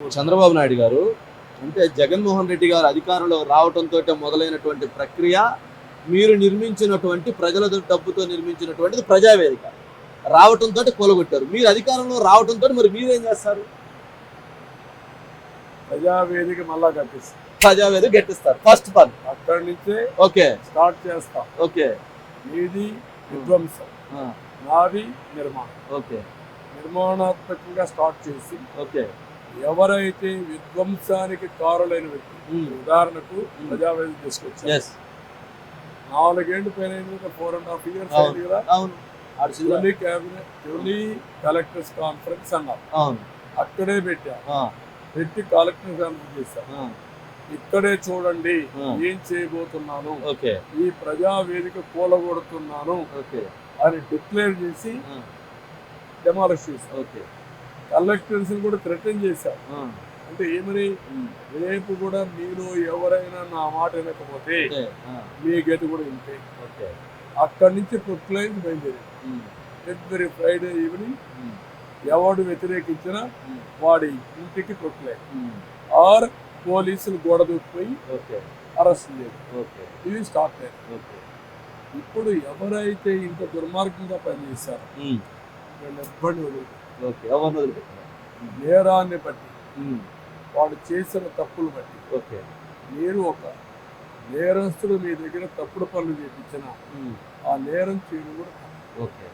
చంద్రబాబు నాయుడు గారు అంటే జగన్మోహన్ రెడ్డి గారు అధికారంలో రావడంతో మొదలైనటువంటి ప్రక్రియ మీరు నిర్మించినటువంటి ప్రజల డబ్బుతో నిర్మించినటువంటిది ప్రజావేదిక. రావటంతో కొలగొట్టారు. మీరు అధికారంలో రావటంతో మరి మీరేం చేస్తారు? ప్రజావేదిక మళ్ళా కట్టిస్తాం ప్రజావేదిక గట్టిస్తారు. ఫస్ట్ పని. అక్కడి నుంచే ఓకే. స్టార్ట్ చేస్తాం. ఓకే. నీది విధ్వంసం. నాది నిర్మాణం. ఓకే. నిర్మాణాత్మకంగా స్టార్ట్ చేసి ఓకే. ఎవరైతే విధ్వంసానికి కారులైన వ్యక్తి ఉమ్, ఉదాహరణకు ప్రజావేదిక తీసుకొచ్చారు. ఎస్ నాలుగేళ్ళ పైన ఫోర్ అండ్ హాఫ్ ఇయర్స్. అయింది కదా. తొలి తొలి కలెక్టర్స్ కాన్ఫరెన్స్ అన్నారు. అక్కడే పెట్టారు. ఆ, పెట్టి కలెక్టర్ కాన్ఫరెన్స్ చేశారు. ఆ, ఇక్కడే చూడండి. ఏం చేయబోతున్నాను? ఓకే. ఈ ప్రజావేదిక కూలగొడుతున్నాను ఓకే. అని డిక్లేర్ చేసి డెమాలిష్ చేశారు. ఓకే. కలెక్టర్స్ కూడా థ్రెటన్ చేశారు. అంటే ఏమని రేపు కూడా మీలో ఎవరైనా నా మాట వినకపోతే మీ గతి కూడా ఇంతే. అక్కడి నుంచి ప్రొక్లైన్ బయలుదేరి ఎవ్రీ ఫ్రైడే ఈవినింగ్ ఎవడు వ్యతిరేకించినా వాడి ఇంటికి ప్రొక్లైన్ ఆర్ పోలీసులు గోడ దూకిపోయి ఓకే. Arrest okay. ఇది స్టార్ట్ అయింది. ఓకే. ఇప్పుడు ఎవరైతే ఇంత దుర్మార్గంగా పనిచేశారో ఎవ్వడిని వదులుతారు ఓకే ఎవరిని నేరాన్ని బట్టి వాడు చేసిన తప్పులు బట్టి. ఓకే. మీరు ఒక నేరస్తుడు మీ దగ్గర తప్పుడు పనులు చేపించిన ఉమ్, ఆ నేరం చేయడం కూడా. ఓకే.